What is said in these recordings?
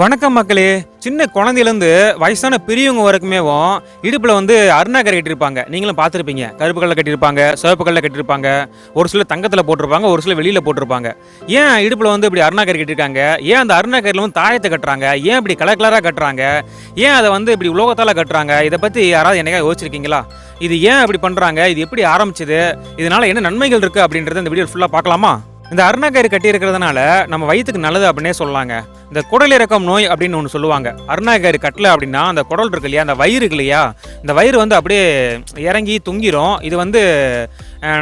வணக்கம் மக்களே. சின்ன குழந்தையிலேருந்து வயசான பெரியவங்க வரைக்குமேவும் இடுப்பில் வந்து அருணாக்கரை கட்டியிருப்பாங்க. நீங்களும் பார்த்துருப்பீங்க. கருப்பு கல்லில் கட்டியிருப்பாங்க சிவப்பு கல்லில் கட்டியிருப்பாங்க. ஒரு சில தங்கத்தில் போட்டிருப்பாங்க ஒரு சில வெளியில் போட்டிருப்பாங்க. ஏன் இடுப்பில் வந்து இப்படி அருணாக்கரை கட்டியிருக்காங்க? ஏன் அந்த அருணாக்கரையில் வந்து தாயத்தை கட்டுறாங்க? ஏன் இப்படி கலர் கலராக கட்டுறாங்க? ஏன் அதை வந்து இப்படி உலோகத்தால் கட்டுறாங்க? இதை பற்றி யாராவது என்னைக்கா யோசிச்சிருக்கீங்களா? இது ஏன் அப்படி பண்ணுறாங்க இது எப்படி ஆரம்பிச்சது? இதனால் என்ன நன்மைகள் இருக்குது அப்படின்றத இந்த வீடியோ ஃபுல்லாக பார்க்கலாமா? இந்த அருணாக்கயிறு கட்டி இருக்கிறதுனால நம்ம வயிற்றுக்கு நல்லது அப்படின்னே சொல்லலாங்க. இந்த குடல் இறக்கம் நோய் அப்படின்னு ஒன்று சொல்லுவாங்க. அருணாக்கயிறு கட்டல அப்படின்னா அந்த குடல் இருக்கு இல்லையா அந்த வயிறு இருக்கு இல்லையா இந்த வயிறு வந்து அப்படியே இறங்கி தொங்கிரும். இது வந்து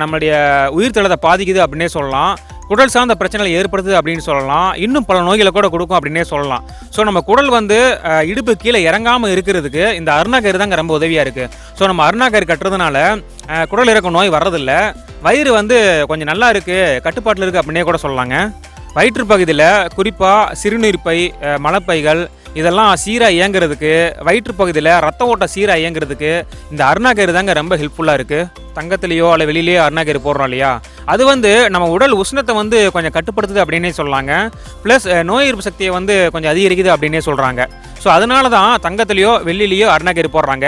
நம்மளுடைய உயிர் தளத்தை பாதிக்குது அப்படின்னே சொல்லலாம். குடல் சார்ந்த பிரச்சனைகளை ஏற்படுது அப்படின்னு சொல்லலாம். இன்னும் பல நோய்களை கூட கொடுக்கும் அப்படின்னே சொல்லலாம். ஸோ நம்ம குடல் வந்து இடுப்பு கீழே இறங்காமல் இருக்கிறதுக்கு இந்த அருணாக்கயிறு தாங்க ரொம்ப உதவியாக இருக்குது ஸோ நம்ம அருணாக்கயிறு கட்டுறதுனால குடல் இறக்கும் நோய் வர்றதில்ல. வயிறு வந்து கொஞ்சம் நல்லா இருக்குது கட்டுப்பாட்டில் இருக்குது அப்படின்னே கூட சொல்லலாங்க. வயிற்று பகுதியில் குறிப்பாக சிறுநீர்ப்பை மலப்பைகள் இதெல்லாம் சீராக இயங்குறதுக்கு வயிற்று பகுதியில் ரத்த ஓட்டம் சீராக இயங்குறதுக்கு இந்த அருணாக்கயிறு தாங்க ரொம்ப ஹெல்ப்ஃபுல்லாக இருக்குது தங்கத்துலேயோ அல்ல வெளியிலேயோ அருணாக்கயிறு போடுறோம் இல்லையா? அது வந்து நம்ம உடல் உஷ்ணத்தை வந்து கொஞ்சம் கட்டுப்படுத்துது அப்படின்னே சொல்லலாங்க ப்ளஸ் நோய் எதிர்ப்பு சக்தியை வந்து கொஞ்சம் அதிகரிக்குது அப்படின்னே சொல்கிறாங்க ஸோ அதனால தான் தங்கத்துலேயோ வெள்ளிலேயோ அருணாக்கயிறு போடுறாங்க.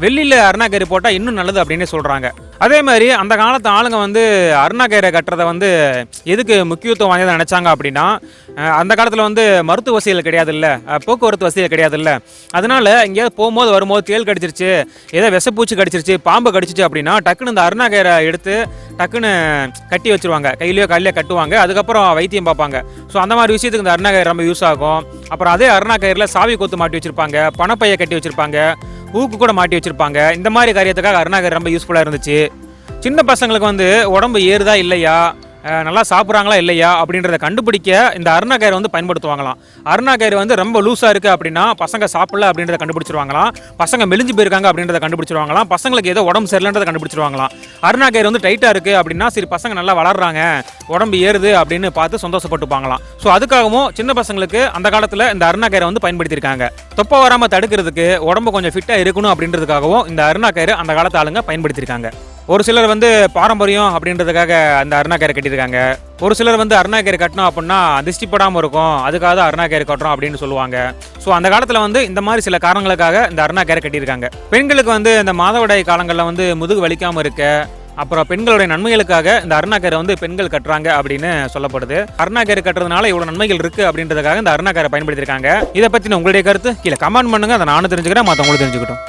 வெள்ளியில் அருணாக்கயிறு போட்டால் இன்னும் நல்லது அப்படின்னு சொல்கிறாங்க அதே மாதிரி அந்த காலத்து ஆளுங்க வந்து அருணாக்கயிறை கட்டுறதை வந்து எதுக்கு முக்கியத்துவம் வாய்ந்ததை நினச்சாங்க அப்படின்னா அந்த காலத்தில் வந்து மருத்துவ வசதிகள் கிடையாது இல்லை போக்குவரத்து வசதிகள் கிடையாது இல்லை அதனால் எங்கேயாவது போகும்போது வரும்போது தேள் கடிச்சிருச்சு ஏதோ விஷப்பூச்சி கடிச்சிருச்சு பாம்பு கடிச்சிச்சு அப்படின்னா டக்குன்னு இந்த அருணாக்கயிறை எடுத்து டக்குன்னு கட்டி வச்சிருவாங்க. கையிலையோ காலையிலே கட்டுவாங்க. அதுக்கப்புறம் வைத்தியம் பார்ப்பாங்க. ஸோ அந்த மாதிரி விஷயத்துக்கு இந்த அருணாக்கயிறு ரொம்ப யூஸ் ஆகும். அப்புறம் அதே அருணாக்கயிறில் சாவி கொத்து மாட்டி வச்சுருப்பாங்க. பணப்பையை கட்டி வச்சுருப்பாங்க. ஊக்கு கூட மாட்டி வச்சுருப்பாங்க. இந்த மாதிரி காரியத்துக்காக அருணாக்கயிறு ரொம்ப யூஸ்ஃபுல்லாக இருந்துச்சு. சின்ன பசங்களுக்கு வந்து உடம்பு ஏறுதா இல்லையா? நல்லா சாப்பிட்றாங்களா இல்லையா? அப்படின்றத கண்டுபிடிக்க இந்த அருணாக்கயிறு வந்து பயன்படுத்துவாங்களாம். அருணாக்கயிறு வந்து ரொம்ப லூஸாக இருக்குது அப்படின்னா பசங்க சாப்பிடல அப்படின்றத கண்டுபிடிச்சிருவாங்களாம். பசங்க மெலிஞ்சு போயிருக்காங்க அப்படின்றத கண்டுபிடிச்சிருவாங்களாம். பசங்களுக்கு ஏதோ உடம்பு சரியில்லைன்றதை கண்டுபிடிச்சிருவாங்களாம். அருணா கயிறு வந்து டைட்டாக இருக்குது அப்படின்னா சரி பசங்க நல்லா வளர்றாங்க உடம்பு ஏறுது அப்படின்னு பார்த்து சந்தோஷப்பட்டுப்பாங்களாம் ஸோ அதுக்காகவும் சின்ன பசங்களுக்கு அந்த காலத்தில் இந்த அருணா கயிறை வந்து பயன்படுத்தியிருக்காங்க. தொப்பை வராமல் தடுக்கிறதுக்கு உடம்பு கொஞ்சம் ஃபிட்டாக இருக்கணும் அப்படின்றதுக்காகவும் இந்த அருணா கயிறு அந்த காலத்து ஆளுங்க பயன்படுத்தியிருக்காங்க. ஒரு சிலர் வந்து பாரம்பரியம் அப்படின்றதுக்காக அந்த அருணாக்கயிறை கட்டியிருக்காங்க. ஒரு சிலர் வந்து அருணாக்கயிறு கட்டணும் அப்படின்னா திருஷ்டி இருக்கும். அதுக்காக தான் அருணாக்கயிறு கட்டுறோம் அப்படின்னு சொல்லுவாங்க. ஸோ அந்த காலத்தில் வந்து இந்த மாதிரி சில காரணங்களுக்காக இந்த அருணாக்கயிறை கட்டியிருக்காங்க. பெண்களுக்கு வந்து இந்த மாதவிடாய் காலங்களில் வந்து முதுகு வலிக்காமல் இருக்க அப்புறம் பெண்களுடைய நன்மைகளுக்காக இந்த அருணாக்கயிறை வந்து பெண்கள் கட்டுறாங்க அப்படின்னு சொல்லப்படுது. அருணாக்கயிறு கட்டுறதுனால இவ்வளோ நன்மைகள் இருக்குது அப்படின்றதுக்காக இந்த அருணாக்கரை பயன்படுத்தியிருக்காங்க. இதை பற்றின உங்களுடைய கருத்து கீழே கமெண்ட் பண்ணுங்கள் அதை நானும் தெரிஞ்சுக்கிறேன் மற்றவங்களும் தெரிஞ்சுக்கிட்டோம்.